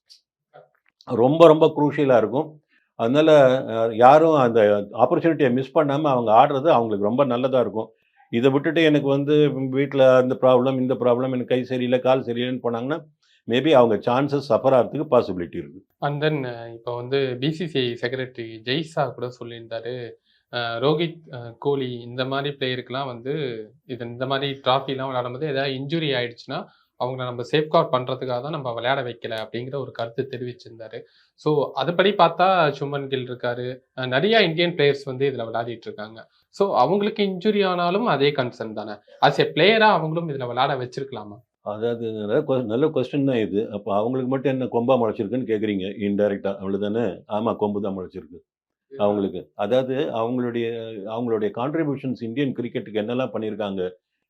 ரொம்ப ரொம்ப குரூஷியலாக இருக்கும். அதனால் யாரும் அந்த ஆப்பர்ச்சுனிட்டியை மிஸ் பண்ணாமல் அவங்க ஆடுறது அவங்களுக்கு ரொம்ப நல்லதாக இருக்கும். இதை விட்டுட்டு எனக்கு வந்து வீட்டில் அந்த ப்ராப்ளம் இந்த ப்ராப்ளம் எனக்கு கை சரியில்லை கால் சரியில்லைன்னு போனாங்கன்னா மேபி அவங்க சான்சஸ் சஃபர் ஆகிறதுக்கு பாசிபிலிட்டி இருக்குது அண்ட் தென் uh, இப்போ வந்து பிசிசிஐ செக்ரட்டரி ஜெய்சா கூட சொல்லியிருந்தாரு. ரோஹித் கோலி இந்த மாதிரி பிளேயருக்குலாம் வந்து இது இந்த மாதிரி ட்ராஃபிலாம் விளையாடும்போது ஏதாவது இன்ஜுரி ஆயிடுச்சுன்னா அவங்கள நம்ம சேஃப்கார்ட் பண்ணுறதுக்காக தான் நம்ம விளையாட வைக்கல அப்படிங்கிற ஒரு கருத்து தெரிவிச்சிருந்தாரு. ஸோ அதுபடி பார்த்தா சுமன் கில் இருக்காரு. நிறையா நிறைய இந்தியன் பிளேயர்ஸ் வந்து இதில் விளையாடிட்டு இருக்காங்க. ஸோ அவங்களுக்கு இன்ஜுரி ஆனாலும் அதே கன்சர்ன் தானே? அஸ் ஏ பிளேயராக அவங்களும் இதில் விளையாட வச்சிருக்கலாமா? அதாவது நல்ல கொஸ்டின் தான் இது. அப்போ அவங்களுக்கு மட்டும் என்ன கொம்பா முளைச்சிருக்குன்னு கேட்குறீங்க இன்டெரக்டாக அவ்வளோதானே ஆமாம் கொம்பு தான் முளைச்சிருக்கு அவங்களுக்கு. அதாவது அவங்களுடைய அவங்களுடைய கான்ட்ரிபியூஷன்ஸ் இந்தியன் கிரிக்கெட்டுக்கு என்னெல்லாம் பண்ணியிருக்காங்க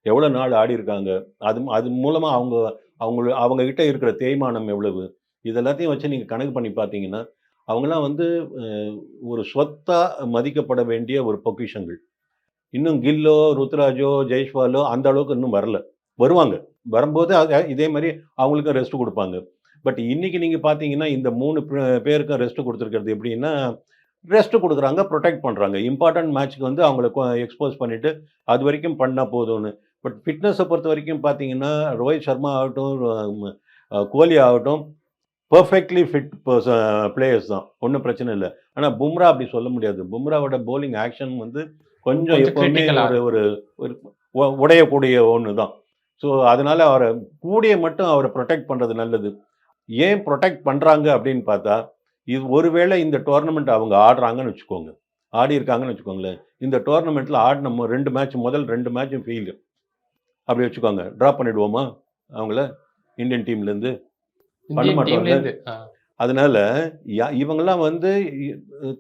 எவ்வளோ நாள் ஆடி இருக்காங்க அது அது மூலமாக அவங்க அவங்க அவங்க கிட்ட இருக்கிற தேய்மானம் எவ்வளவு? இது எல்லாத்தையும் வச்சு நீங்கள் கணக்கு பண்ணி பார்த்தீங்கன்னா அவங்களாம் வந்து ஒரு சொத்தா மதிக்கப்பட வேண்டிய ஒரு பொக்கிஷங்கள். இன்னும் கில்லோ ருத்ராஜோ ஜெய்ஷ்வாலோ அந்த அளவுக்கு இன்னும் வரல. வருவாங்க. வரும்போது அது- இதே மாதிரி அவங்களுக்கும் ரெஸ்ட் கொடுப்பாங்க. பட் இன்னைக்கு நீங்கள் பார்த்தீங்கன்னா இந்த மூணு பேருக்கும் ரெஸ்ட் கொடுத்துருக்கிறது எப்படின்னா ரெஸ்ட் கொடுக்குறாங்க ப்ரொடெக்ட் பண்ணுறாங்க இம்பார்ட்டன்ட் மேட்ச்க்கு வந்து அவங்கள எக்ஸ்போஸ் பண்ணிவிட்டு அது வரைக்கும் பண்ணால் போதும்னு. பட் ஃபிட்னஸை பொறுத்த வரைக்கும் பார்த்தீங்கன்னா ரோஹித் சர்மா ஆகட்டும் கோலி ஆகட்டும் பர்ஃபெக்ட்லி ஃபிட் பிளேயர்ஸ் தான். ஒன்றும் பிரச்சனை இல்லை. ஆனால் பும்ரா அப்படி சொல்ல முடியாது. பும்ராவோட bowling ஆக்ஷன் வந்து கொஞ்சம் எப்பவுமே ஒரு ஒரு உடையக்கூடிய ஒன்று தான் ஸோ அதனால அவரை கூடிய மட்டும் அவரை ப்ரொடெக்ட் பண்ணுறது நல்லது. ஏன் ப்ரொடெக்ட் பண்ணுறாங்க அப்படின்னு பார்த்தா இது ஒருவேளை இந்த டோர்னமெண்ட் அவங்க ஆடுறாங்கன்னு வச்சுக்கோங்க. ஆடி இருக்காங்கன்னு வச்சுக்கோங்களேன். இந்த டோர்னமெண்ட்டில் ஆடின ரெண்டு மேட்ச் முதல் ரெண்டு மேட்சும் ஃபெயிலு அப்படி வச்சுக்கோங்க. ட்ராப் பண்ணிடுவோமா அவங்கள? இந்தியன் டீம்லேருந்து பண்ண. டீம்லேருந்து அதனால இவங்கெல்லாம் வந்து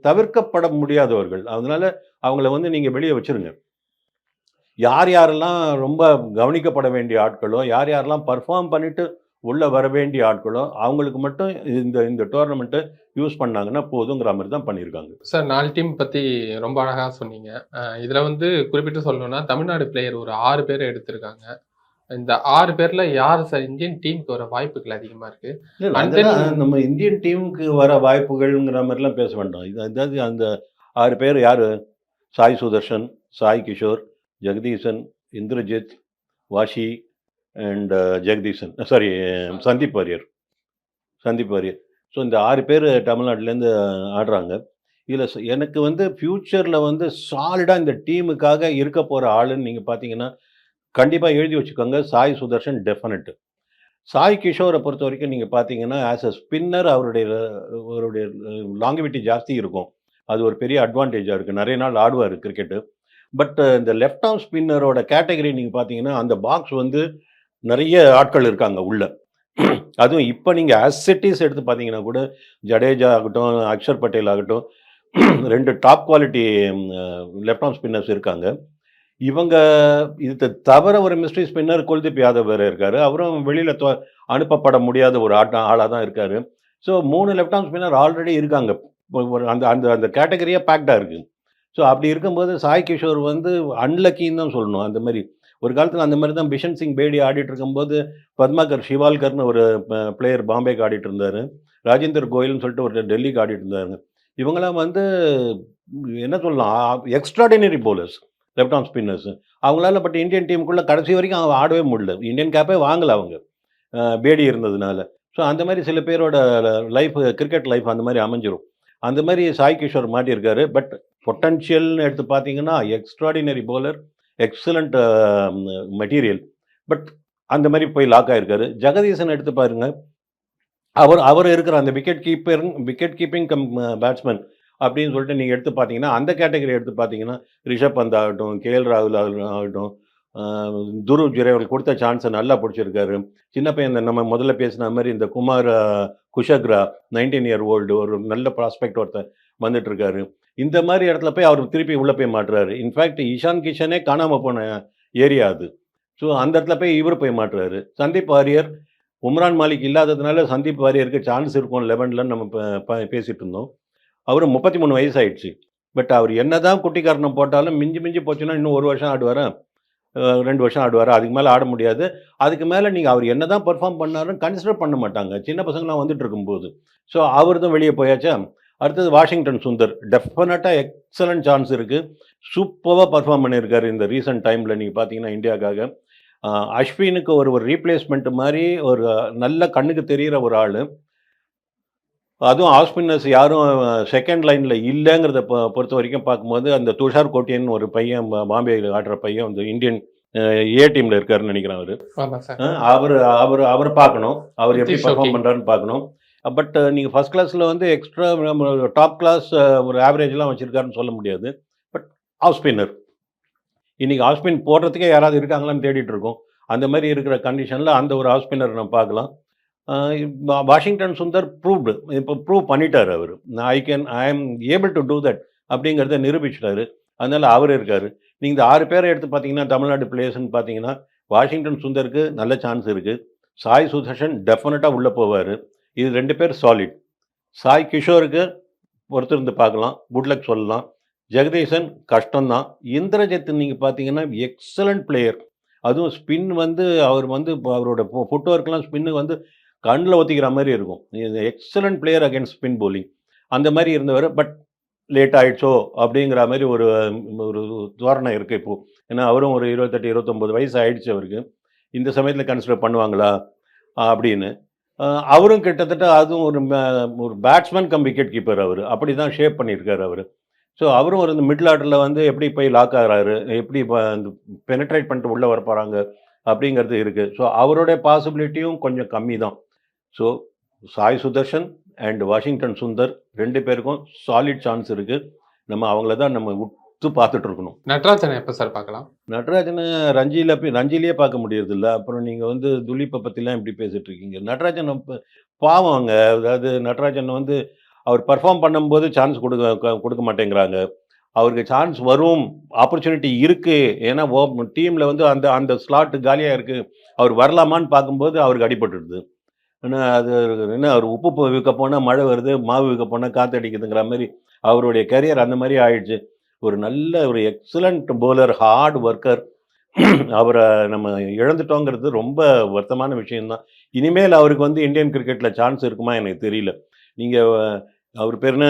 தவிர்க்கப்பட முடியாதவர்கள். அதனால அவங்கள வந்து நீங்க வெளியே வச்சிருங்க. யார் யாரெல்லாம் ரொம்ப கவனிக்கப்பட வேண்டிய ஆட்களோ யார் யாரெல்லாம் பர்ஃபார்ம் பண்ணிட்டு உள்ள வர வேண்டிய ஆட்களோ அவங்களுக்கு மட்டும் இந்த இந்த டோர்னமெண்ட்டை யூஸ் பண்ணாங்கன்னா போதுங்கிற மாதிரி தான் பண்ணியிருக்காங்க. சார் நாலு டீம் பத்தி ரொம்ப அழகா சொன்னீங்க. இதுல வந்து குறிப்பிட்டு சொல்லணும்னா தமிழ்நாடு பிளேயர் ஒரு ஆறு பேர் எடுத்திருக்காங்க. இந்த ஆறு பேர்ல யார் சார் இந்தியன் டீமுக்கு வர வாய்ப்புகள் அதிகமா இருக்கு? நம்ம இந்தியன் டீமுக்கு வர வாய்ப்புகள்ங்கிற மாதிரிலாம் பேச வேண்டாம். இது அதாவது அந்த ஆறு பேர் யாரு? Sai Sudharsan Sai Kishore Jagadeesan Indrajith Washi and uh, Jagadeesan. Sorry Sandeep Warrier. Sandeep Warrier. So இந்த ஆறு பேர் தமிழ்நாட்டிலேருந்து ஆடுறாங்க. இதில் எனக்கு வந்து ஃப்யூச்சரில் வந்து சாலிடாக இந்த டீமுக்காக இருக்க போகிற ஆளுன்னு நீங்கள் பார்த்தீங்கன்னா கண்டிப்பாக எழுதி வச்சுக்கோங்க. சாய் சுதர்ஷன் டெஃபினட்டு சாய் கிஷோரை பொறுத்த வரைக்கும் நீங்கள் பார்த்தீங்கன்னா ஆஸ் அ ஸ்பின்னர் அவருடைய அவருடைய லாங்குவிட்டி ஜாஸ்தி இருக்கும். அது ஒரு பெரிய அட்வான்டேஜாக இருக்குது நிறைய நாள் ஆடுவார் கிரிக்கெட்டு பட் uh, இந்த லெஃப்ட் ஆர்ம் ஸ்பின்னரோட கேட்டகரி நீங்கள் பார்த்தீங்கன்னா அந்த பாக்ஸ் வந்து நிறைய ஆட்கள் இருக்காங்க உள்ள. அதுவும் இப்போ நீங்கள் அசிட்டிஸ் எடுத்து பார்த்தீங்கன்னா கூட ஜடேஜா ஆகட்டும் அக்ஷர் பட்டேல் ஆகட்டும் ரெண்டு top quality left arm spinners இருக்காங்க. இவங்க இது தவிர ஒரு மிஸ்ட்ரி ஸ்பின்னர் குல்தீப் யாதவ் வேறு இருக்காரு. அவரும் வெளியில் அனுப்பப்பட முடியாத ஒரு ஆட்ட ஆளாக தான் இருக்காரு. ஸோ மூணு லெஃப்ட் ஆர்ம் ஸ்பின்னர் ஆல்ரெடி இருக்காங்க. அந்த அந்த அந்த கேட்டகரியாக பேக்டாக இருக்குது ஸோ அப்படி இருக்கும்போது சாய் கிஷோர் வந்து அன்லக்கின்னு தான் சொல்லணும். அந்த மாதிரி ஒரு காலத்தில் அந்த மாதிரி தான் பிஷன் சிங் பேடி ஆடிட்டு இருக்கும்போது பத்மாகர் சிவால்கர்னு ஒரு பிளேயர் பாம்பேக்கு ஆடிட்டு இருந்தார். ராஜேந்தர் கோயல்னு சொல்லிட்டு ஒரு டெல்லிக்கு ஆடிட்டு இருந்தாருங்க. இவங்களாம் வந்து என்ன சொல்லலாம் extraordinary bowlers left arm spinners அவங்களால பட் இந்தியன் டீமுக்குள்ளே கடைசி வரைக்கும் அவங்க ஆடவே முடியல. இந்தியன் கேப்பே வாங்கல அவங்க. பேடி இருந்ததுனால. ஸோ அந்த மாதிரி சில பேரோட லைஃப் கிரிக்கெட் லைஃப் அந்த மாதிரி அமைஞ்சிரும். அந்த மாதிரி சாய் கிஷோர் மாட்டியிருக்காரு. பட் பொட்டன்ஷியல்னு எடுத்து பார்த்தீங்கன்னா extraordinary bowler excellent material. But அந்த மாதிரி போய் லாக் ஆகிருக்காரு ஜெகதீசன் எடுத்து பாருங்க. அவர் அவர் இருக்கிற அந்த wicket keeper wicket keeping cum batsman அப்படின்னு சொல்லிட்டு நீங்கள் எடுத்து பார்த்தீங்கன்னா அந்த கேட்டகரி எடுத்து பார்த்தீங்கன்னா ரிஷப் பந்த் ஆகட்டும் கே எல் ராகுல் ஆகட்டும் ஆகட்டும் துருவ் ஜுரே கொடுத்த சான்ஸை நல்லா பிடிச்சிருக்காரு. சின்ன பையன் இந்த நம்ம முதல்ல பேசின மாதிரி இந்த Kumar Kushagra nineteen year old ஒரு நல்ல ப்ராஸ்பெக்ட் ஒருத்தர் வந்துட்டு இருக்காரு இந்த மாதிரி இடத்துல போய் அவர் திருப்பி உள்ளே போய் மாட்டுறாரு. இன்ஃபேக்ட் இஷான் கிஷனே காணாமல் போன ஏரியா அது. ஸோ அந்த இடத்துல போய் இவர் போய் மாட்டுறாரு. சந்தீப் வாரியர் உம்ரான் மாலிக் இல்லாததுனால சந்தீப் வாரியருக்கு சான்ஸ் இருக்கும் லெவனில் நம்ம ப- பேசிட்டு இருந்தோம் அவர் முப்பத்தி மூணு வயசு ஆயிடுச்சு பட் அவர் என்ன தான் குட்டிக்காரணம் போட்டாலும் மிஞ்சி மிஞ்சி போச்சுன்னா இன்னும் ஒரு வருஷம் ஆடுவாரன் ரெண்டு வருஷம் ஆடுவார். அதுக்கு மேலே ஆட முடியாது. அதுக்கு மேலே நீங்கள் அவர் என்ன தான் பெர்ஃபார்ம் பண்ணாலும் கன்சிடர் பண்ண மாட்டாங்க. சின்ன பசங்களாம் வந்துட்டு இருக்கும்போது. ஸோ அவர் தான் வெளியே போயாச்சா? அடுத்தது வாஷிங்டன் சுந்தர். டெஃபினட்டாக எக்ஸலண்ட் சான்ஸ் இருக்குது சூப்பராக பர்ஃபார்ம் பண்ணியிருக்காரு இந்த ரீசெண்ட் டைமில் நீங்கள் பார்த்தீங்கன்னா இந்தியாவுக்காக. அஸ்வினுக்கு ஒரு ஒரு ரீப்ளேஸ்மெண்ட் மாதிரி ஒரு நல்ல கண்ணுக்கு தெரிகிற ஒரு ஆள். அதுவும் ஆஸ்பின்னர்ஸ் யாரும் செகண்ட் லைனில் இல்லைங்கிறத பொறுத்த வரைக்கும் பார்க்கும்போது அந்த துஷார் கோட்டியன் ஒரு பையன் பாம்பேயில் ஆடுற பையன் அந்த இந்தியன் ஏ டீமில் இருக்காருன்னு நினைக்கிறேன் அவர். அவர் அவர் அவர் பார்க்கணும். அவர் எப்படி பர்ஃபார்ம். பண்ணுறாருன்னு பார்க்கணும். பட் நீங்கள் ஃபர்ஸ்ட் கிளாஸில் வந்து எக்ஸ்ட்ரா டாப் கிளாஸ் ஒரு ஆவரேஜ்லாம் வச்சுருக்காருன்னு சொல்ல முடியாது. பட் ஆஃப் ஸ்பின்னர் இன்னைக்கு ஆஃப் ஸ்பின் போடுறதுக்கே யாராவது இருக்காங்களான்னு தேடிட்டு இருக்கோம். அந்த மாதிரி இருக்கிற கண்டிஷனில் அந்த ஒரு ஆஃப் ஸ்பின்னர் நம்ம பார்க்கலாம். வாஷிங்டன் சுந்தர் ப்ரூவ்டு இப்போ ப்ரூவ் பண்ணிட்டார் அவர். I can I am able to do that அப்படிங்கிறத நிரூபிச்சிட்டாரு. அதனால அவர் இருக்கார். நீங்கள் இந்த ஆறு பேரை எடுத்து பார்த்தீங்கன்னா தமிழ்நாடு பிளேயர்ஸ்னு பார்த்தீங்கன்னா வாஷிங்டன் சுந்தருக்கு நல்ல சான்ஸ் இருக்குது சாய் சுதர்ஷன் டெஃபினட்டாக உள்ளே போவார். இது ரெண்டு பேர் சாலிட் சாய் கிஷோருக்கு பொறுத்திருந்து பார்க்கலாம். குட்லக் சொல்லலாம். ஜெகதீசன் கஷ்டம்தான். இந்திரஜித் நீங்கள் பார்த்தீங்கன்னா எக்ஸலண்ட் பிளேயர் அதுவும் ஸ்பின் வந்து அவர் வந்து இப்போ அவரோட ஃபுட் ஒர்க்லாம் ஸ்பின்னு வந்து கண்ணில் ஒத்திக்கிற மாதிரி இருக்கும். Excellent player against spin bowling அந்த மாதிரி இருந்தவர் பட் லேட் ஆகிடுச்சோ அப்படிங்கிற மாதிரி ஒரு ஒரு தோரணை இருக்குது இப்போது ஏன்னா அவரும் ஒரு இருபத்தெட்டு இருபத்தொம்போது வயசு ஆயிடுச்சு அவருக்கு. இந்த சமயத்தில் கன்சிடர் பண்ணுவாங்களா? அப்படின்னு. அவரும் கிட்டத்தட்ட அதுவும் ஒரு ஒரு பேட்ஸ்மேன் கம் விக்கெட் கீப்பர் அவர். அப்படி தான் ஷேப் பண்ணியிருக்காரு அவர். ஸோ அவரும் ஒரு இந்த மிடில் ஆர்டரில் வந்து எப்படி போய் லாக் ஆகிறாரு? எப்படி பெனட்ரேட் பண்ணிட்டு உள்ளே வர போகிறாங்க அப்படிங்கிறது இருக்குது ஸோ அவருடைய பாசிபிலிட்டியும் கொஞ்சம் கம்மி தான் so Sai Sudharsan and Washington Sundar ரெண்டு பேருக்கும் சாலிட் சான்ஸ் இருக்குது நம்ம அவங்கள தான் நம்ம உத்து பார்த்துட்டு இருக்கணும். நட்ராஜனை எப்போ சார் பார்க்கலாம்? நடராஜனை ரஞ்சியில் ரஞ்சிலேயே பார்க்க முடியறதில்ல. அப்புறம் நீங்கள் வந்து துலீப்பை பற்றிலாம் எப்படி பேசிட்டு இருக்கீங்க? நடராஜன் பாவம் அவங்க அதாவது நடராஜன் வந்து அவர் பர்ஃபார்ம் பண்ணும்போது சான்ஸ் கொடுக்க கொடுக்க மாட்டேங்கிறாங்க. அவருக்கு சான்ஸ் வரும். ஆப்பர்ச்சுனிட்டி இருக்குது ஏன்னா டீமில் வந்து அந்த அந்த ஸ்லாட் காலியாக இருக்குது அவர் வரலாமான்னு பார்க்கும்போது அவருக்கு அடிபட்டுடுது. ஏன்னா அது என்ன அவர் உப்பு விற்க போனால் மழை வருது மாவு விற்க போனால் காற்று அடிக்குதுங்கிற மாதிரி அவருடைய கரியர் அந்த மாதிரி ஆயிடுச்சு. ஒரு நல்ல ஒரு எக்ஸலண்ட் bowler ஹார்ட் ஒர்க்கர் <clears throat> அவரை நம்ம இழந்துட்டோங்கிறது ரொம்ப வருத்தமான விஷயம்தான். இனிமேல் அவருக்கு வந்து இந்தியன் கிரிக்கெட்டில் சான்ஸ் இருக்குமா எனக்கு தெரியல. நீங்கள் அவர் பேர் என்ன?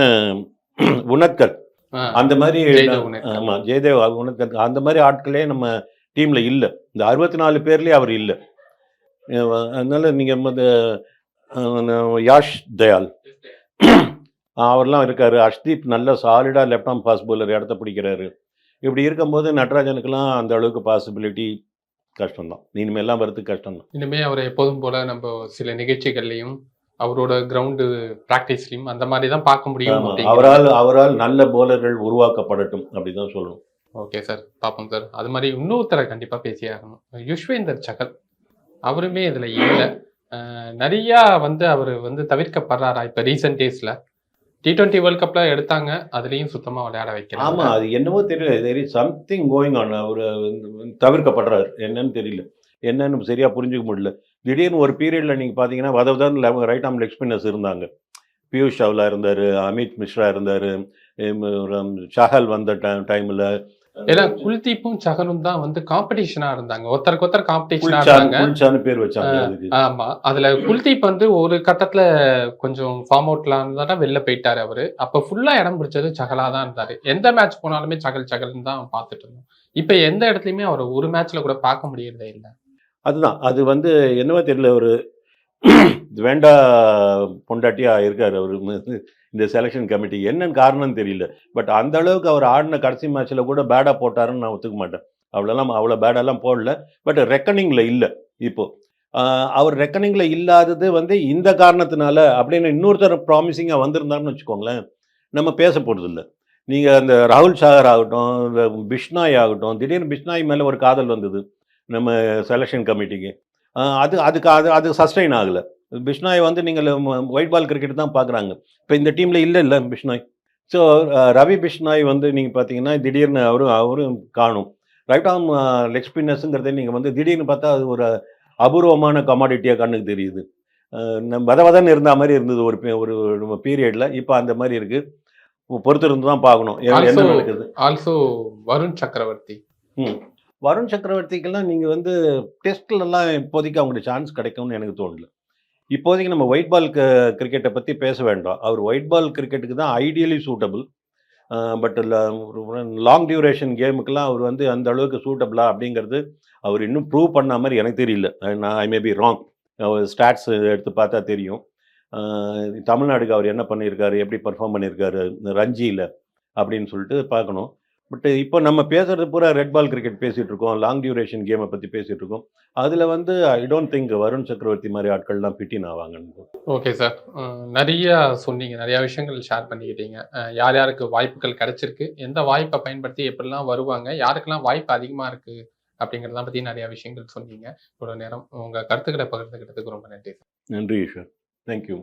<clears throat> உனத்கர் ஆ, அந்த மாதிரி. ஆமாம் ஜெயதேவ் உனத்கர் அந்த மாதிரி ஆட்களே நம்ம டீமில் இல்லை. இந்த அறுபத்தி நாலு பேர்லேயே அவர் இல்லை. அதனால நீங்கள் யாஷ் தயால். அவர்லாம் இருக்காரு. அஷ்தீப் நல்ல சாலிடாக லெஃப்ட் ஆர்ம் ஃபாஸ்ட் bowler இடத்த பிடிக்கிறாரு. இப்படி இருக்கும்போது நட்ராஜனுக்கெல்லாம் அந்த அளவுக்கு பாசிபிலிட்டி கஷ்டம்தான். இனிமேல்லாம் வரதுக்கு கஷ்டம்தான். இனிமே அவர் எப்போதும் போல நம்ம சில நிகழ்ச்சிகள்லையும் அவரோட கிரவுண்டு பிராக்டிஸ்லயும் அந்த மாதிரி தான் பார்க்க முடியும் ஆமா. அவரால் அவரால் நல்ல போலர்கள் உருவாக்கப்படட்டும் அப்படிதான் சொல்லணும். ஓகே சார் பார்ப்போம் சார் அது மாதிரி இன்னொருத்தரை கண்டிப்பாக பேசியே ஆகணும். யுஷ்வேந்தர் சகல். அவருமே இதில் இல்லை. நிறையா வந்து அவர் வந்து தவிர்க்கப்படுறாரா இப்போ ரீசெண்ட் டேஸில் டி டுவெண்ட்டி வேர்ல்ட் கப்பில் எடுத்தாங்க அதுலேயும் சுத்தமாக விளையாட வைக்கல. ஆமாம் அது என்னவோ தெரியல. தெரிய சம்திங் கோயிங் ஆன் அவர் தவிர்க்கப்படுறாரு. என்னன்னு தெரியல. என்னன்னு சரியா புரிஞ்சுக்க முடியல. திடீர்னு ஒரு பீரியடில் நீங்கள் பார்த்தீங்கன்னா வதவதான் ரைட் ஆம் லெக் ஸ்பின்னர்ஸ் இருந்தாங்க. பியூஷ் சாவ்லா இருந்தார் அமித் மிஸ்ரா இருந்தார் ஷஹல் வந்த டைமில் ஏன்னா குல்தீப்பும் சகலும் தான் வந்து காம்படிஷனா இருந்தாங்க. ஒருத்தருக்கு ஒருத்தர் காம்படிஷனா இருந்தாங்க. பேர் வச்சாங்க ஆமா. அதுல குல்தீப் வந்து ஒரு கட்டத்துல கொஞ்சம் ஃபார்ம் அவுட்ல இருந்தா வெளில போயிட்டாரு அவரு. அப்ப ஃபுல்லா இடம் பிடிச்சது சகலா தான் இருந்தாரு. எந்த மேட்ச் போனாலுமே சகல் சகல்னு தான் பார்த்துட்டு இருந்தோம். இப்ப எந்த இடத்துலயுமே அவர் ஒரு மேட்ச்ல கூட பார்க்க முடியறதே இல்ல. அதுதான். அது வந்து என்னவோ தெரியல ஒரு வேண்டா பொண்டாட்டியா இருக்காரு அவர். இந்த செலெக்ஷன் கமிட்டி என்னன்னு காரணம்னு தெரியல. பட் அந்த அளவுக்கு அவர் ஆடின கடைசி மேட்ச்ல கூட பேடா போட்டாருன்னு நான் ஒத்துக்க மாட்டேன். அவ்வளோலாம் அவ்வளோ பேடெல்லாம் போடல. பட் ரெக்கனிங்ல இல்லை இப்போ. அவர் ரெக்கனிங்ல இல்லாதது வந்து இந்த காரணத்தினால அப்படின்னு இன்னொருத்தர் ப்ராமிசிங்காக வந்திருந்தாருன்னு வச்சுக்கோங்களேன் நம்ம பேச போகிறதில்ல நீங்கள் அந்த ராகுல் சாகர் ஆகட்டும் இந்த பிஷ்னாய் ஆகட்டும் திடீர்னு பிஷ்னாய் மேலே ஒரு காதல் வந்தது நம்ம செலெக்ஷன் கமிட்டிக்கு அது அதுக்கு அது அது சஸ்டைன் ஆகலை. பிஷ்னாய் வந்து நீங்கள் ஒயிட் பால் கிரிக்கெட் தான் பார்க்குறாங்க. இப்போ இந்த டீமில் இல்லை இல்லை பிஷ்னாய். ஸோ ரவி பிஷ்னாய் வந்து நீங்கள் பார்த்தீங்கன்னா திடீர்னு அவரும் அவரும் காணும். ரைட் ஆம் லெக் ஸ்பின்னர்ஸுங்கிறத நீங்கள் வந்து திடீர்னு பார்த்தா அது ஒரு அபூர்வமான கமாடிட்டியாக கண்ணுக்கு தெரியுது. நம்ம வத வதன்னு இருந்த மாதிரி இருந்தது ஒரு ஒரு பீரியடில் இப்போ அந்த மாதிரி இருக்குது பொறுத்து இருந்து தான் பார்க்கணும். என்ன நடக்குது? ஆல்சோ வருண் சக்கரவர்த்தி. ம். வருண் சக்கரவர்த்திக்கெல்லாம் நீங்கள் வந்து டெஸ்ட்லலாம் இப்போதைக்கு அவங்களுக்கு சான்ஸ் கிடைக்கும்னு எனக்கு தோணல. இப்போதைக்கு நம்ம ஒயிட் பால் கிரிக்கெட்டை பற்றி பேச வேண்டாம். அவர் ஒயிட் பால் கிரிக்கெட்டுக்கு தான் ideally suitable but long duration கேமுக்கெல்லாம் அவர் வந்து அந்த அளவுக்கு சூட்டபிளா அப்படிங்கிறது அவர் இன்னும் ப்ரூவ் பண்ண மாதிரி எனக்கு தெரியல. நான் I may be wrong stats எடுத்து பார்த்தா தெரியும். தமிழ்நாடுக்கு அவர் என்ன பண்ணியிருக்காரு? எப்படி பர்ஃபார்ம் பண்ணியிருக்காரு? ரஞ்சியில் அப்படின்னு சொல்லிட்டு பார்க்கணும். பட் இப்போ நம்ம பேசுறது பூரா ரெட் பால் கிரிக்கெட் பேசிட்டு இருக்கோம். லாங் டியூரேஷன் கேமை பற்றி பேசிட்டு இருக்கோம். அதில் வந்து ஐ டோன்ட் திங்க் வருண் சக்கரவர்த்தி மாதிரி ஆட்கள்லாம் பிட்டின் ஆவாங்கன்னு ஓகே சார் நிறைய சொன்னீங்க. நிறைய விஷயங்கள் ஷேர் பண்ணிக்கிட்டீங்க. யார் யாருக்கு வாய்ப்புகள் கிடைச்சிருக்கு? எந்த வாய்ப்பை பயன்படுத்தி எப்படிலாம் வருவாங்க? யாருக்கெல்லாம் வாய்ப்பு அதிகமா இருக்கு? அப்படிங்கிறத பத்தி நிறைய விஷயங்கள் சொன்னீங்க. இவ்வளவு நேரம் உங்க கருத்துக்களை பகிர்ந்துக்கிட்டதுக்கு ரொம்ப நன்றி நன்றி ஈஸ்வர். தேங்க்யூ